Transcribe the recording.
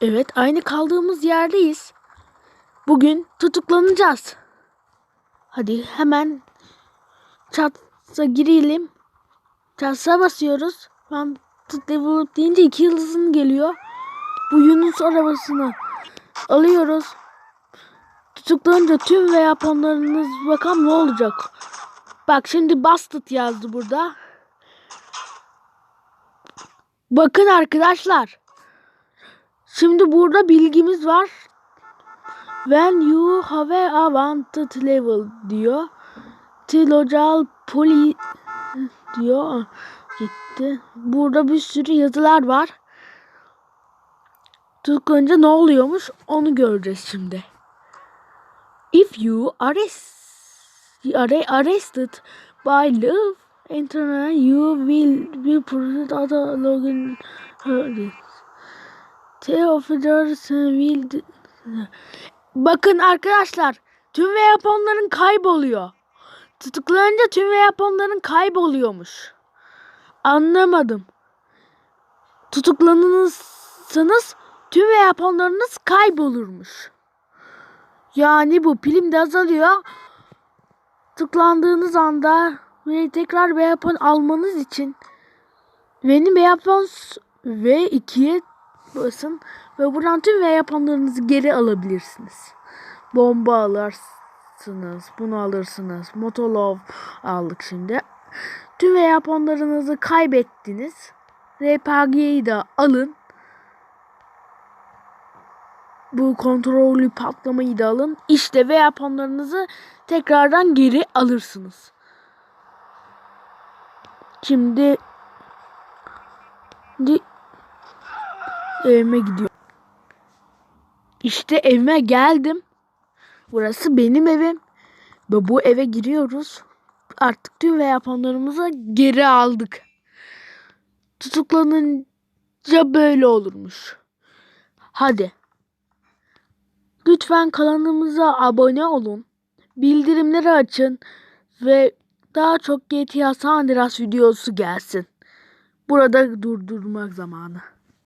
Evet, aynı kaldığımız yerdeyiz. Bugün tutuklanacağız. Hadi hemen çatsa girelim. Çatsa basıyoruz. Ben tut level up deyince iki yıldızın geliyor. Bu Yunus arabasını alıyoruz. Tutuklanınca tüm ve yapanlarınız bakalım ne olacak. Bak şimdi Busted yazdı burada. Bakın arkadaşlar. Şimdi burada bilgimiz var. When you have a wanted level diyor. Tilojal poli diyor. Gitti. Burada bir sürü yazılar var. Tıklayınca ne oluyormuş onu göreceğiz şimdi. If you are arrested by love internet you will be put other login The officers will Bakın arkadaşlar tüm ve yapanların kayboluyor. Tutuklanınca tüm ve yapanların kayboluyormuş. Anlamadım. Tutuklanırsanız tüm ve yapanlarınız kaybolurmuş. Yani bu pilim de azalıyor. Tıklandığınız anda ve tekrar ve yapan almanız için benim ve yapan ve 2'ye basın ve buradan tüm ve yapanlarınızı geri alabilirsiniz. Bomba alırsınız, bunu alırsınız. Motolov aldık şimdi. Tüm ve yapanlarınızı kaybettiniz. RPG'yi de alın. Bu kontrollü patlamayı da alın. İşte ve yapanlarınızı tekrardan geri alırsınız. Şimdi Şimdi evime gidiyorum. İşte evime geldim. Burası benim evim. Ve bu eve giriyoruz. Artık tüm ve yapanlarımızı geri aldık. Tutuklanınca böyle olurmuş. Hadi. Lütfen kanalımıza abone olun. Bildirimleri açın. Ve daha çok GTA San Andreas videosu gelsin. Burada durdurmak zamanı.